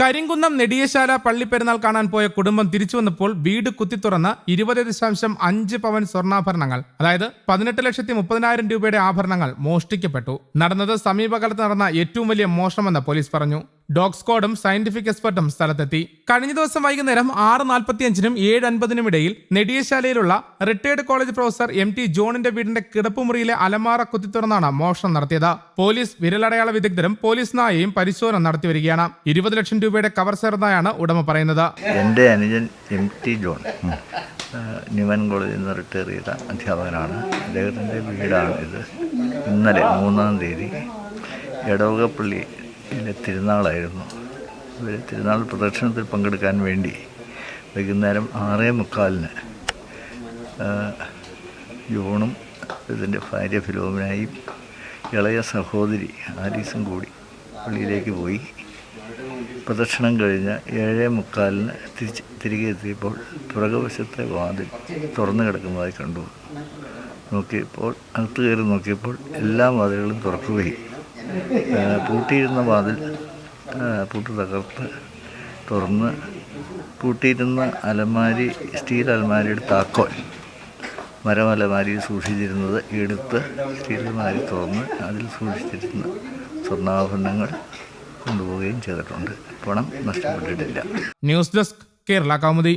കരിങ്കുന്നം നെടിയശാല പള്ളിപ്പെരുന്നാൾ കാണാൻ പോയ കുടുംബം തിരിച്ചു വന്നപ്പോൾ വീട് കുത്തിത്തുറന്ന് ഇരുപത് ദശാംശം അഞ്ച് പവൻ സ്വർണാഭരണങ്ങൾ അതായത് പതിനെട്ട് ലക്ഷത്തി മുപ്പതിനായിരം രൂപയുടെ ആഭരണങ്ങൾ മോഷ്ടിക്കപ്പെട്ടു. നടന്നത് സമീപകാലത്ത് നടന്ന ഏറ്റവും വലിയ മോഷണമെന്ന് പോലീസ് പറഞ്ഞു. ഡോഗ് സ്ക്വാഡും സയന്റിഫിക് എക്സ്പെർട്ടും സ്ഥലത്തെത്തി. കഴിഞ്ഞ ദിവസം വൈകുന്നേരം ആറ് നാൽപ്പത്തിയഞ്ചിനും ഏഴ് അൻപതിനും ഇടയിൽ നെടിയശാലയിലുള്ള retired college professor M T ജോണിന്റെ വീടിന്റെ കിടപ്പുമുറിയിലെ അലമാറ കുത്തിത്തുറന്നാണ് മോഷണം നടത്തിയത്. പോലീസ് വിരലടയാള വിദഗ്ധരും പോലീസ് നായയും പരിശോധന നടത്തിവരികയാണ് ഇരുപത് ലക്ഷം രൂപയുടെ കവർ ചേർന്നതാണ് ഉടമ പറയുന്നത്. എന്റെ അനുജൻ എം ടി ജോൺ. ന്യൂമൻ കോളേജിൽ നിന്ന് റിട്ടയർ ചെയ്ത അധ്യാപകനാണ്. അദ്ദേഹത്തിന്റെ വീടാണ് ഇത്. ഇന്നലെ മൂന്നാം തീയതി എടവകപ്പള്ളിയിലെ തിരുനാളായിരുന്നു. ഇവർ തിരുനാൾ പ്രദക്ഷിണത്തിൽ പങ്കെടുക്കാൻ വേണ്ടി വൈകുന്നേരം ആറേ മുക്കാലിന് ജോണും ഇതിന്റെ ഭാര്യ ഫിലോമിനായും ഇളയ സഹോദരി ആലീസും കൂടി പള്ളിയിലേക്ക് പോയി. പ്രദക്ഷിണം കഴിഞ്ഞ് ഏഴേ മുക്കാലിന് തിരിച്ച് തിരികെ എത്തിയപ്പോൾ പുറകുവശത്തെ വാതിൽ തുറന്നു കിടക്കുന്നതായി കണ്ടു. നോക്കിയപ്പോൾ അകത്ത് കയറി നോക്കിയപ്പോൾ എല്ലാ വാതിലുകളും തുറക്കുകയും പൂട്ടിയിരുന്ന വാതിൽ പൂട്ട് തകർത്ത് തുറന്ന് പൂട്ടിയിരുന്ന അലമാരി സ്റ്റീൽ അലമാരിയുടെ താക്കോൽ മരം അലമാരിയിൽ സൂക്ഷിച്ചിരുന്നത് എടുത്ത് സ്റ്റീൽ അലമാരി തുറന്ന് അതിൽ സൂക്ഷിച്ചിരുന്ന സ്വർണാഭരണങ്ങൾ കൊണ്ടുപോവുകയും ചെയ്തിട്ടുണ്ട്. പണം നഷ്ടപ്പെട്ടിട്ടില്ല. News desk Kerala Kaumudi.